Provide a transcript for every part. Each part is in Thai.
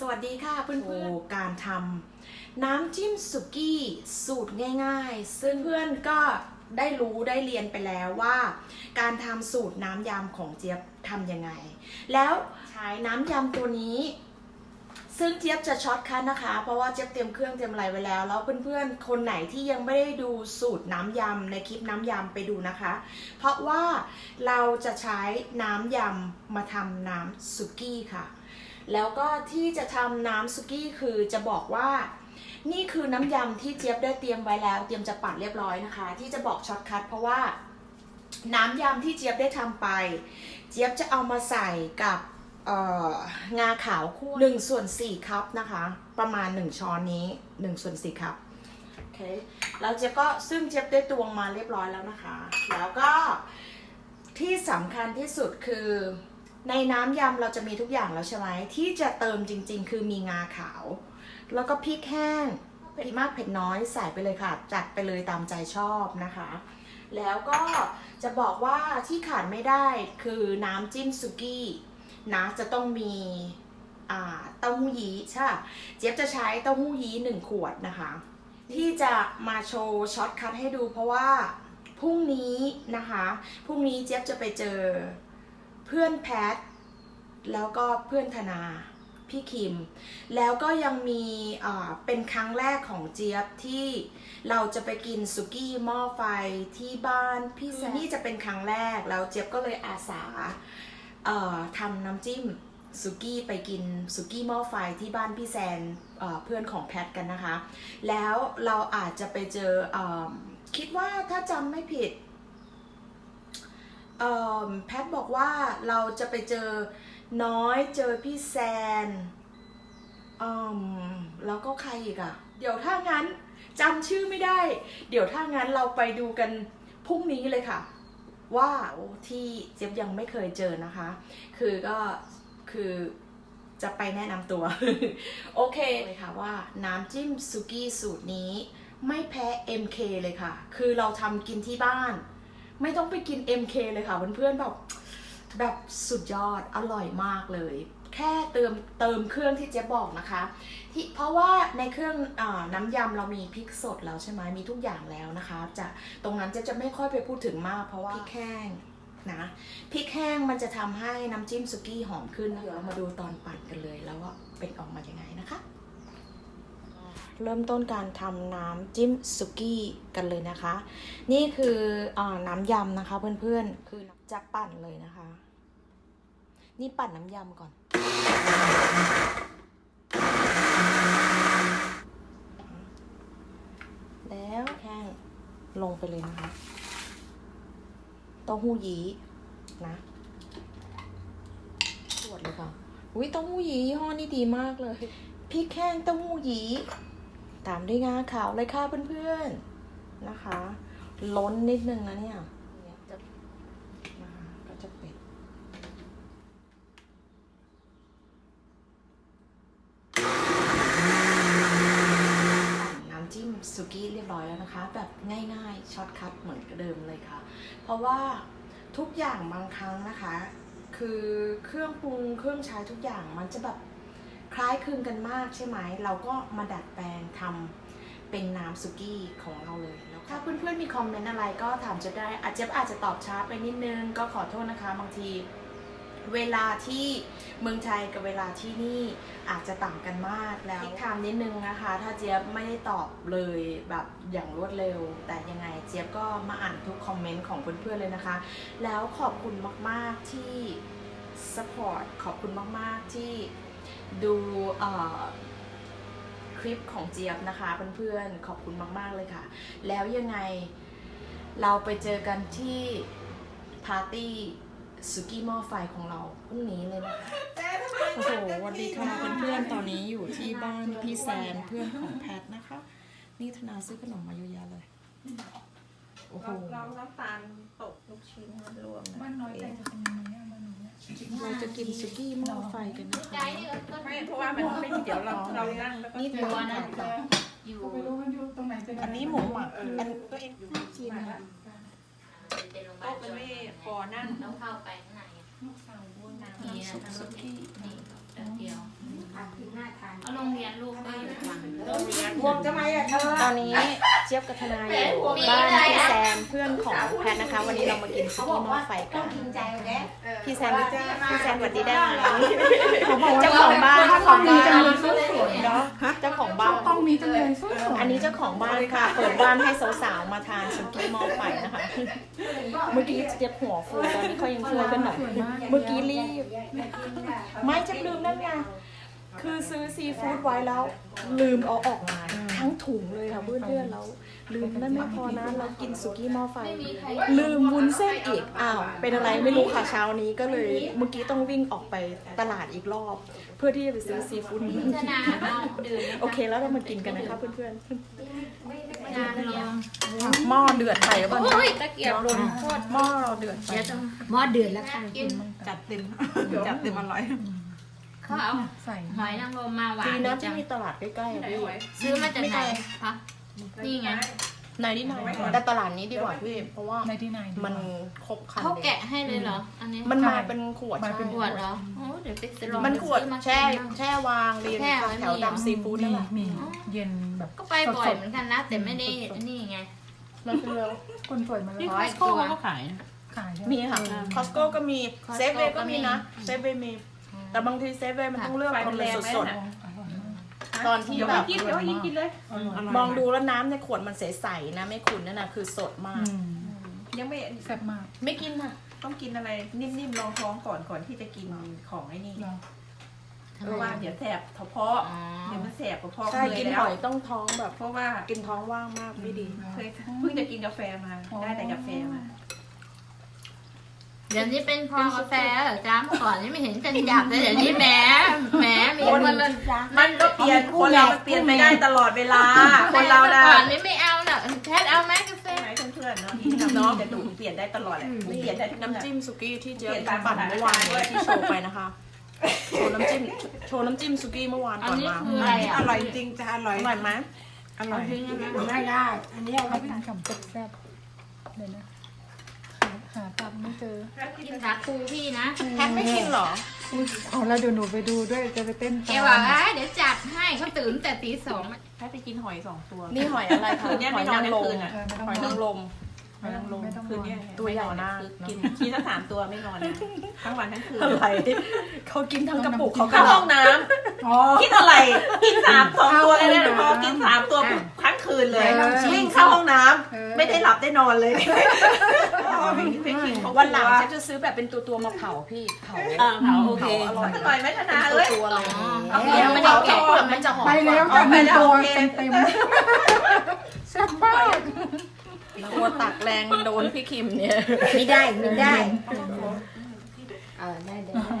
สวัสดีค่ะเพื่อนๆการทำน้ำจิ้มสุกี้สูตรง่ายๆ ซึ่งเพื่อนก็ได้รู้ได้เรียนไปแล้วว่า การทำสูตรน้ำยำของเจี๊ยบทำยังไง แล้วใช้น้ำยำตัวนี้ ซึ่งเจี๊ยบจะช็อตคัทนะคะ เพราะว่าเจี๊ยบเตรียมเครื่องเตรียมอะไรไว้แล้ว แล้วเพื่อนๆ คนไหนที่ยังไม่ได้ดูสูตรน้ำยำในคลิปน้ำยำไปดูนะคะ เพราะว่าเราจะใช้น้ำยำมาทำน้ำสุกี้ค่ะ แล้วก็ที่จะทำน้ำสุกี้คือจะบอกว่า นี่คือน้ำยำที่เจี๊ยบได้เตรียมไว้แล้ว เตรียมจะปัดเรียบร้อยนะคะ ที่จะบอกช็อตคัทเพราะว่า น้ำยำที่เจี๊ยบได้ทำไป เจี๊ยบจะเอามาใส่กับงาขาวคั่วหนึ่งส่วนสี่คัพนะคะ ประมาณหนึ่งช้อนนี้หนึ่งส่วนสี่คัพโอเคแล้วเจี๊ยบก็ซึ่งเจี๊ยบได้ตวงมาเรียบร้อยแล้วนะคะ แล้วก็ที่สำคัญที่สุดคือ ในน้ำยำเราจะมีทุกอย่างแล้วใช่ไหมที่จะเติมจริง ๆ คือมีงาขาว แล้วก็พริกแห้งเผ็ดมากเผ็ดน้อยใส่ไปเลยค่ะ จัดไปเลยตามใจชอบนะคะ แล้วก็จะบอกว่าที่ขาดไม่ได้คือน้ำจิ้มสุกี้นะจะต้องมีเต้าหู้ยี้ใช่เจี๊ยบจะใช้เต้าหู้ยี้หนึ่งขวดนะคะ ที่จะมาโชว์ช็อตคัทให้ดูเพราะว่าพรุ่งนี้นะคะ พรุ่งนี้เจี๊ยบจะไปเจอ เพื่อนแพท แล้วก็เพื่อนธนาพี่คิม แล้วก็ยังมีอ่าเป็นครั้งแรกของเจี๊ยบที่เราจะไปกินสุกี้หม้อไฟที่บ้านพี่แซมนี่จะเป็นครั้งแรก แล้วเจี๊ยบก็เลยอาสาเอ่อทำน้ำจิ้มสุกี้ไปกินสุกี้หม้อไฟที่บ้านพี่แซนเอ่อเพื่อนของแพทกันนะคะ แล้วเราอาจจะไปเจอเออคิดว่าถ้าจำไม่ผิดเอิ่ม แพทบอกว่าเราจะไปเจอน้อยเจอพี่แซนอืมแล้วก็ใครอีกอะเดี๋ยวถ้างั้นจำชื่อไม่ได้ เดี๋ยวถ้างั้นเราไปดูกันพรุ่งนี้เลยค่ะ ว่าที่เจี๊ยบยังไม่เคยเจอนะคะ คือก็คือจะไปแนะนำตัว โอเคเลยค่ะว่าน้ำจิ้มสุกี้สูตรนี้ ไม่แพ้ MK เลยค่ะ คือเราทำกินที่บ้าน ไม่ต้องไปกิน MK เลยค่ะเพื่อนๆแบบแบบสุดยอดอร่อยมากเลย แค่เติมเติมเครื่องที่เจ๊บอกนะคะที่เพราะว่าในเครื่องอาน้ำยำเรามีพริกสดแล้วใช่ไหมมีทุกอย่างแล้วนะคะ จะตรงนั้นเจะจะไม่ค่อยไปพูดถึงมาก เพราะว่าพริกแห้งนะพริกแห้งมันจะทำให้น้ำจิ้มสุกี้หอมขึ้นเดี๋ยวเรามาดูตอนปั่นกันเลย แล้วว่าเป็นออกมายังไงนะคะ เริ่มต้นการทำน้ำจิ้มสุกี้กันเลยนะคะ นี่คืออน้ำยำนะคะเพื่อนๆ คือจะปั่นเลยนะคะ นี่ปั่นน้ำยำก่อน แล้วแค่ลงไปเลยนะคะเต้าหู้ยี้นะขวดเลยค่ะอุ้ยเต้าหู้ยี้ยี่ห้อนี้ดีมากเลยพริกแห้งเต้าหู้ยี้ ตามด้วยงาขาวเลยค่ะเพื่อนๆนะคะ ล้นนิดนึงนะเนี่ยจะนะคะก็จะเป็ดน้ำจิ้มสุกี้เรียบร้อยแล้วนะคะ แบบง่ายๆช็อตคัทเหมือนเดิมเลยค่ะ เพราะว่าทุกอย่างบางครั้งนะคะ คือเครื่องปรุงเครื่องใช้ทุกอย่างมันจะแบบ คล้ายคลึงกันมากใช่ไหม เราก็มาดัดแปลงทำเป็นน้ำสุกี้ของเราเลยแล้วถ้าเพื่อนๆมีคอมเมนต์อะไรก็ถามเจะได้อาจจะอาจจะตอบช้าไปนิดนึง ก็ขอโทษนะคะบางทีเวลาที่เมืองไทยกับเวลาที่นี่อาจจะต่างกันมากแล้วถามนิดนึงนะคะ ถ้าเจี๊ยบไม่ได้ตอบเลยแบบอย่างรวดเร็ว แต่ยังไงเจี๊ยบก็มาอ่านทุกคอมเมนต์ของเพื่อนๆเลยนะคะ แล้วขอบคุณมากๆที่ support ขอบคุณมากๆที่ ดูเอ่อคลิปของเจี๊ยบนะคะเพื่อนๆขอบคุณมาก ๆ เลยค่ะ แล้วยังไงเราไปเจอกันที่ปาร์ตี้สุกี้หม้อไฟของเราพรุ่งนี้เลยนะคะโอ้โหวันดีค่ะเพื่อนๆตอนนี้อยู่ที่บ้านพี่แซนเพื่อนของแพทนะคะ นี่ธนาซื้อขนมมาเยอะแยะเลย โอ้โหเราเราน้ำตาลตกลูกชิ้นมันรวมนะบ้านน้อยใจจะเป็นยังไงอะบ้านน้อยอะเราจะกินสุกี้หม้อไฟกันนะคะไม่เพราะว่ามันไม่เดี๋ยวเราเรานั่งแล้วก็นี่เจตัวอนะอยู่ก็ไม่รู้มันอยู่ตรงไหนจะอันนี้หมูหมักอันตัวเองอยู่น่ากินอะเป็นโรงพยาบาโต๊ะลมันไม่พอนั่งต้องเข้าไปข้างในลูกสาวบ้วนนี่นะทางร ถนี่นี่เดียวอาทิตย์หน้าพวงจะไหมอะเธอตอนนี้เจี๊ยบกับทนายอยู่บ้านพี่แซมเพื่อนของแพทนะคะ วันนี้เรามากินซุกี้หม้อไฟกัต้อนงกินใจแกพี่แซมพี่แซมสวัสดีได้ไหมเขาบอกว่าเจ้าของบ้านถ้าเจ้าของมีบ้าจังนเลยสวยๆเนาะเจ้าของบ้านต้องมีจังเลยสวยๆอันนี้เจ้าของบ้านค่ะ เปิดบ้านให้สาวๆมาทานซุกี้หม้อไฟนะคะ เมื่อกี้เจี๊ยบหัวฟูตอนนี้เขายังช่วยกันหน่อยเมื่อกี้รีบไม่จะลืมนั่นไงคือซื้อซีฟู้ดไว้แล้ว ลืมเอาออกมาทั้งถุงเลยค่ะเพื่อนๆแล้วลืมนั่นไม่พอนะเรากินสุกี้หม้อไฟไม่มีใครลืมวุ้นเส้นอีกอ้าวเป็นอะไรไม่รู้ค่ะเช้านี้ก็เลยเมื่อกี้ต้องวิ่งออกไปตลาดอีกรอบ เพื่อที่จะไปซื้อซีฟู้ดนี้ชนะเอาดื่มโอเคแล้วเรามากินกันนะคะเพื่อนนานลงๆหม้อเดือดไปแล้วป่ะโอ้ยตะเกียบหล่นโคตรหม้อเราเดือดไปเดี๋ยวต้องหม้อเดือดแล้วค่ะกินจัดเต็มจัดเต็มอร่อย เขาเอาใส่หอยนางรมมาหวาดีนนะจัที่งมีตลาดใกล้ๆอะพี่ซื้อมาจากไหนคะนี่ไงในที่ไหนแต่ตลาดนี้ดีกว่าพี่เพราะว่าในที่ไหนดีมันครบครันเขาเลยแกะให้เลยเหรอ อันนี้มันมาเป็นขวดมาเป็นขวดเหรอโอ้เดี๋ยวไปลองมันขวดซื้อมาแช่กินบ้าง แช่วางเรียงแช่ไว้แถวดำซีฟู้ดมีนั่นแหละมีเย็นแบบก็ไปบ่อยเหมือนกันนะ แต่ไม่ได้นี่ไง มันคือคนสวยมาเลยร้อยตัวขายใช่ไหมีค่ะคอสโก้ก็มี Costco เซฟเวก็มีนะก็มี เซฟเวมี แต่บางทีเซฟเวมันต้องเลือกตอนมันสดอร่อยมากๆตอนที่แบบ กินเดี๋ยวยิงกินเลยอร่อยมองดูแล้วน้ำในขวดมันใสๆนะไม่ขุ่นนั่นนะคือสดมาอืกมยังไม่แซ่บมากไม่กินค่ะ ต้องกินอะไรนิ่มๆรองท้องก่อนก่อนที่จะกินของไอ้นี่เนาะเพราะว่าเดี๋ยวแสบกระเพาะอ๋อ เดี๋ยวมันแสบกระเพาะใช่เคยกินแล้หวอยต้องท้องแบบ เพราะว่ากินท้องว่างมากไม่ดี เคยเพิ่งจะกินกาแฟมา ได้แต่กาแฟมา เดี๋ยวนี้เป็นคอกาแฟเหรอจ้าเมื่อก่อนนี่ไม่เห็นจะจับแต่เดี๋ยวนี้แหมแหมมีคนคนมันมันก็เปลี่ยนคนเรามันเปลี่ยนไปได้ตลอดเวลา คนเราแต่น่ะก่อนนี่ไม่เอาน่ะแพทเอาไหมกาแฟใช่ไหมเพื่อนๆเนาะที่ทำน้องจะดูเปลี่ยนได้ตลอดแหละเปลี่ยนได้ทุกน้ำน้ำจิ้มจิ้มสุกี้ที่เจ๊เปลี่ยนตามปั่นสถานเมื่อวานการณ์ด้วยที่โชว์ไปนะคะโชว์น้ำจิ้มโชว์น้ำจิ้มสุกี้เมื่อวานอันก่อนนี้มาคืออะไรอะอร่อยจริงจะอร่อยอร่อยไหมอร่อยทิ้งใช่ไหมไม่ได้อันนี้เอาเขาไว้เป็นคำแซ่บๆเลยนะ หาหาตับไม่เจอกินขาคูพี่นะแพทไม่กินเหรอเอาแล้วเดี๋ยวหนูไปดูด้วยจะไปเต้นแกบอกว่าเดี๋ยวจัดให้เขาตื่นแต่ตีสองแค่ไปกินหอยสองตัว นี่หอยอะไรคะคืนเนี้ยหไม่อยนอนนางทั้รงคืมนอะเออไม่ต้องหอยนนาองนรม ไม่ต้องลง ไม่ต้องคืนเนี้ยตัวใหญ่มากกินทีละสามตัวไม่นอนนะทั้งวันทั้งคืนอะไรเขากินทั้งกระปุกเขาก็เข้าหห้ลัอบงน้อ๋อำกินอะไร กินสามสองตัวเลยนะพอกินสามตัวปุ๊บทั้งคืนเลยเออวิ่งเข้าห้องน้เออำไม่ได้หลับได้นอนเลยไปไปกินของวันหลังเจะจะซื้อแบบเป็นตัวตัวๆมาเผาพี่เผาเออเผาโอเคอร่อยอร่อยไหมธนาตัวเอ้ย ตัวๆอะไรอ๋อเดี๋ยวไม่ได้แกะเปลือกมันจะหอมไปแล้วกว่ากันหนึ่งตัวเต็มเต็มๆแซ่บมาก ตัวตักแรงโดนพี่คิมเนี่ยไม่ได้ไม่ได้เออได้ได้ได้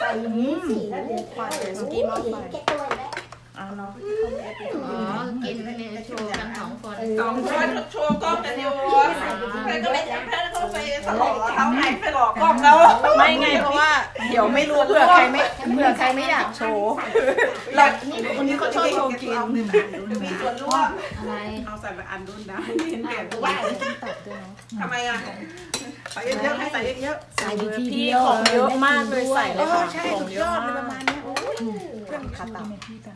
ใส่อย่างนี้สิแล้วเดี๋ยวควันเลยสุกี้หม้อไฟแกตัวแล้วเอาเนาะอ๋อกินเนี่ยโชว์กันสองคนสองคนโชว์กล้องกันอยู่เพื่อนก็ไม่เพื่ อนก็ไปสลอกเขาไหนไปหลอกกล้องแล้วไม่ไงเพราะว่าเดี๋ยวไม่รู้เผื่อใครไม่เผื่อใครไม่อยากโชว์แล้วนี่คนนี้เขาชอบโชว์กินมีส่วนร่วมอะไรเอาใส่มาอันรุ่นนะเห็นเปลี่ตัวทำไมอะใส่เยอะๆให้ใส่เยอะๆใส่ไปทีพี่เดียวของเยอะมากเลยใส่เลยค่ะใช่ของสุดเยอะอดเลยมาประมาณนี้โอ้ยเครื่องขัดตับในที่จ้ะ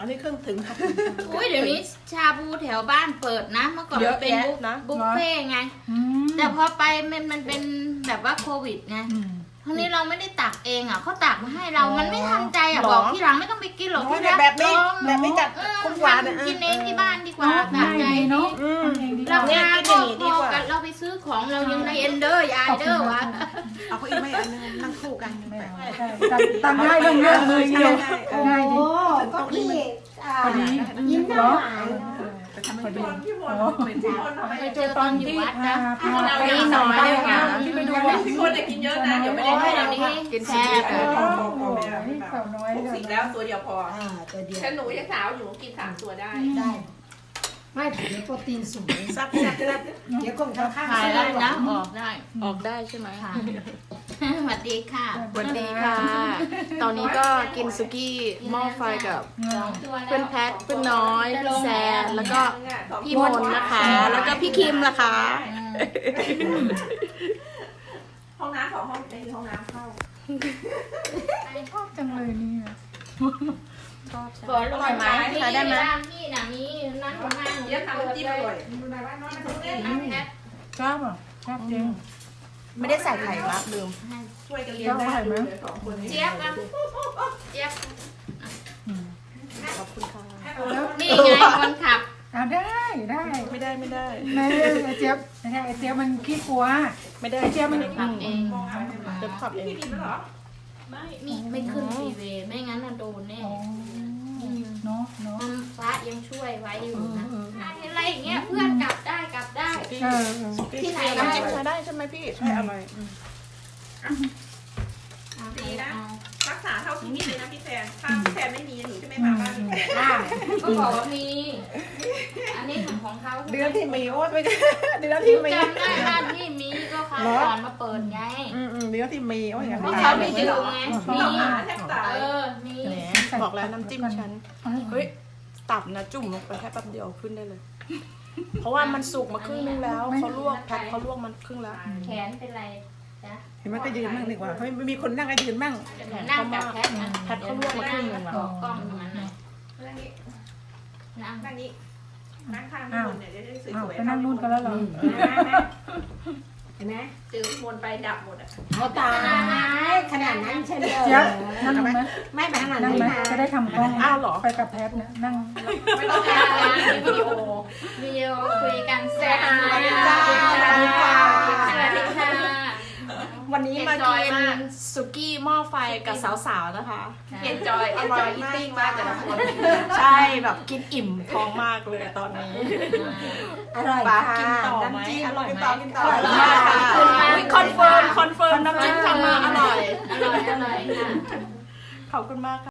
อันนี้เครื่องถึงครับอุ้ยเดี๋ยวนี้ชาบูแถวบ้านเปิดนะเมื่อก่อนเยอะเป็นแยะบุฟนะ บุฟเฟ่ไงอืมแต่พอไปมันมันเป็นแบบว่าโควิดไงอืมทีนี้เราไม่ได้ตักเองอะเขาตักมาให้เราอ๋อมันไม่ทันใจอะหรอ บอกที่หลังไม่ต้องไปกินหรอกที่รักแบบไม่ลองแบบไม่จัดเออคุ้มหวานอะทำกินเองที่บ้านดีกว่าตักใจง่ายดีเนาะเนาะ อืมราเนี่ยคากินอก็ย่างนี้ดีพอกว่ากันเราไป ซื้อของเรายังในเอนเดอร์ยายเดอร์วะเอาเขาอีกไม่อันนึงนั่งคู่กันไม่เอาใช่ตัดตัดง่ายเรื่องเรื่องเลยเดียวง่ายดีโอ้เก็พี่อ่าพอดียิ้มหเหรน้าอหวานแต่ทำไมพี่มนพี่มนเป็นพี่มนทำไมไปเจอตอนที่พาพาไปนี่หน่อยเลยค่ะที่ไปดูพี่มนจะกินเยอะนะเดี๋ยวไม่โอ้ได้ยให้เดี๋ยวนี้กินแซ่บโอ้โหสาวน้อยหกสิบแล้วตัวเดียวพออ่าตัวเดียวฉันหนูยังสาวอยู่กินสามตัวได้ได้ ไม่เดี๋ยวโปรตีนสูงซับแซ่บแซ่บเดี๋ยวกลมข้างๆขายได้นะออกได้ ออกได้ใช่ไหมค่ะสวัสดีค่ะสวัสดีค่ะ ตอนนี้ก็กินสุกี้หม้อไฟกับสองตัวแล้วเพื่อนแพทเพื่อนน้อยพี่แซนแล้วก็พี่มนต์นะคะ แล้วก็พี่คิมล่ะคะ ห้องน้ำสองห้องในห้องน้ำเข้าชอบจังเลยเนี่ย ชอบฝนลงมามีได้ไหมพี่น่ะมีนั้นของงานเดี๋ยวทำน้ำจิ้มอร่อยชอบอะชอบจริงไม่ได้ใส่ไข่มากลืมช่วยกันเลี้ยงได้ดูเลยสองคนนี้เจี๊ยบอะเจี๊ยบอืมขอบคุณค่ะนี่ไงคนขับเอาได้ได้ไม่ได้ไม่ได้ในไอเจี๊ยบไม่ใช่ไอเจี๊ยบมันขี้กลัว ไม่ได้ไอเจี๊ยบมันขับเองเดี๋ยวขับเองพี่มี ไหมเหรอไม่มีไม่ขึ้นฟรีเวย์ไม่งั้นน่ะโดนแน่อ๋อเนาะเนาะมันพระยังช่วยไว้อยู่นะอะไรอย่างเงี้ยเพื่อนกลับได้กลับได้เออเออที่ไหนน้ำจิ้มใช้ได้ใช่ไหมพี่ ใช่อร่อยดีนะ รักษาเท่าที่มีเลยนะพี่แฟนถ้าพี่แฟนไม่มีหนูจะไม่มาบ้านพี่แฟนได้ก็บอกว่ามี อันนี้ของของเขาเดือนที่มีโอ้ไม่ได้เดือนที่มีจำได้บ้านที่มีก็เขาก่อนมาเปิดไงอืมอืมเดือนที่มีโอ้ยอย่างเพราะนี้เขาไม่ยืมไงมีต้องหาแทบตายเออมีแหมบอกแล้วน้ำจิ้มฉันเฮ้ยตับนะจุ่มลงไปแค่แป๊บเดียวขึ้นได้เลย เพราะว่ามันสุกมาครึ่งนึงแล้วเขาลวกแพทเขาลวกมันครึ่งแล้ว แขนเป็นไรจ๊ะ เห็นไหมก็ยืนมั่งดีกว่าเฮ้ยไม่มีคนนั่งก็ยืนมั่งนั่งกับแพทนะแพทเขาลวกมาครึ่งหนึ่งแล้วบอกกล้องตรงนั้นนะนั่งนี้นั่งนั่งนี้นั่งข้างพี่มนเนี่ยจะได้สอ้าววยไปนั่งนู่นกันแล้วเหรอเห็นไหมเจอพี่มนไปดับหมดอะเอาตายขนาดนั้นเฉลยเจี๊ยบนั่งไหมไม่ไปขนาดนั่นั้งนไหมนะจะได้ทำกล้องอ้าวเหรอไปกับแพทเนี่ยนั่งไม่ต้องการมีวิดีโอวิดีโอคุยกันแซ่สวัสดีจ้า สวัสดีค่ะสวัสดีค่ะ วันนี้มา Enjoy กินมาก สุกี้หม้อไฟกับสาวๆนะคะ เอ็นจอยเอ็นจอยอีติ้งมากแต่ละคนใช่แบบกินอิ่มท้องมากเลยตอนนี้ อร่อยปลาค่ะกินต่อไหมอร่อยกินไหมต่อกินต่ออร่อยมากค่ะ คอนเฟิร์มคอนเฟิร์มน้ำจิ้มทำมาอร่อย อร่อยอร่อยค่ะ ขอบคุณมากค่ะ